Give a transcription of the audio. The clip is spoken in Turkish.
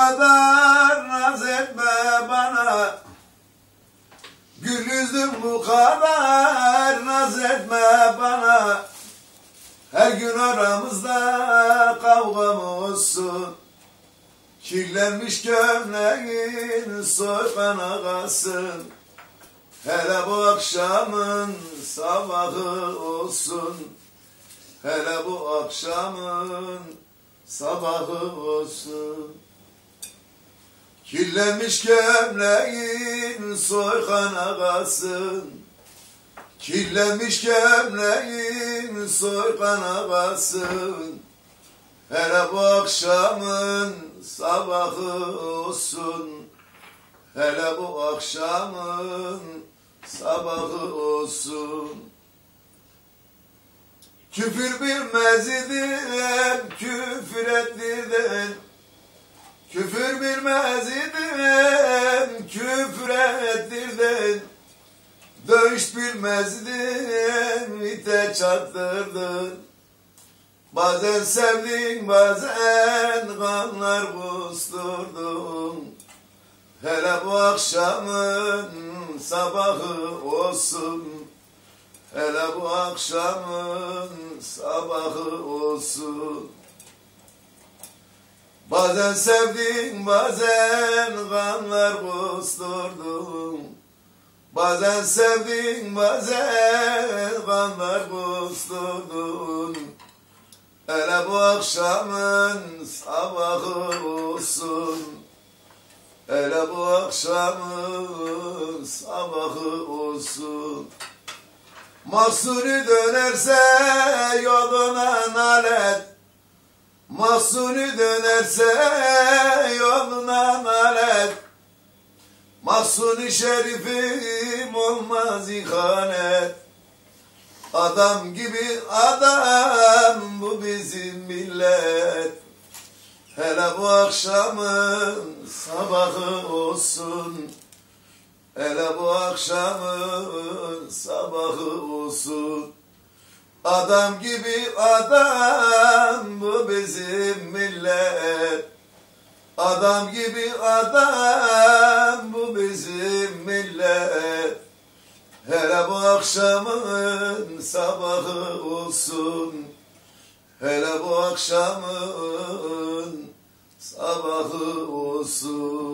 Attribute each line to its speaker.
Speaker 1: kadar naz etme bana. Gül yüzüm bu kadar naz etme bana. Her gün aramızda kavga mı olsun? Kirlenmiş gömleğin soykan ağasın Hele bu akşamın sabahı olsun. Hele bu akşamın sabahı olsun Kirlenmiş gömleğin soykan ağasın Kirlenmiş gömleğin soykan ağasın Hele bu akşamın sabahı olsun. Hele bu akşamın sabahı olsun. Küfür bilmez idim, küfür ettirdin Küfür bilmez idim, küfür ettirdin Dövüş bilmezdim, ite çarptırdın Bazen sevdin, bazen kanlar kusturdun Hele bu akşamın sabahı olsun. Hele bu akşamın sabahı olsun Bazen sevdin, bazen kanlar kusturdun Bazen sevdin, bazen kanlar kusturdun Hele bu akşamın sabahı olsun. Hele bu akşamın sabahı olsun. Mahsuni dönerse yoluna nalet Mahsuni dönerse yoluna nalet. Mahsuni şerifim olmaz ihanet. Adam gibi adam bu bizim millet. Hele bu akşamın sabahı olsun. Hele bu akşamın sabahı olsun. Adam gibi adam bizim millet. Adam gibi adam bu bizim millet. Hele bu akşamın sabahı olsun. Hele bu akşamın sabahı olsun